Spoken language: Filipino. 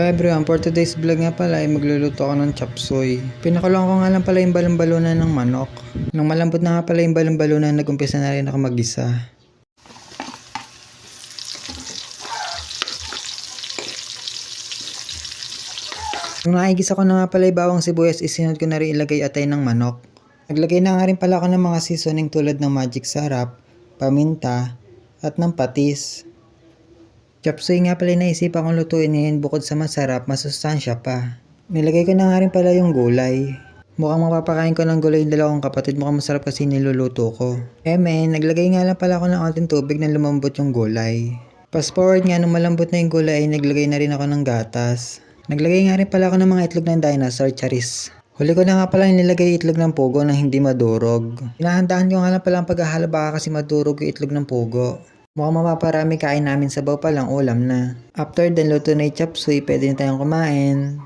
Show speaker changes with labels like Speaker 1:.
Speaker 1: everyone, for today's vlog nga pala ay magluluto ako ng chop suey. Pinakulang ko nga lang pala yung balon-balunan ng manok. Nang malambot na nga pala yung balon-balunan, nag-umpisa na rin ako mag-isa. Nung nakikisa ko na nga pala yung bawang sibuyas, isinod ko na rin ilagay atay ng manok. Naglagay na nga rin pala ako ng mga seasoning tulad ng magic sarap, paminta, at ng patis. Chopsuey nga pala yung naisipan kong lutuin ngayon bukod sa masarap, masustansya pa. Nilagay ko na nga rin pala yung gulay. Mukhang mapapakain ko ng gulay yung dalawang kapatid, mukhang masarap kasi niluluto ko. Eh men, naglagay nga lang pala ako ng konting tubig na lumambot yung gulay. Fast forward nga, nung malambot na yung gulay ay naglagay na rin ako ng gatas. Naglagay nga rin pala ako ng mga itlog ng dinosaur, charis. Huli ko na nga pala nilagay itlog ng pugo na hindi madurog. Hinahandahan ko nga lang pala ang paghahalo baka kasi madurog yung itlog ng pugo. Mukhang mapaparami kain namin sabaw pa lang ulam na. After then luto na chop suey, pwede na tayong kumain.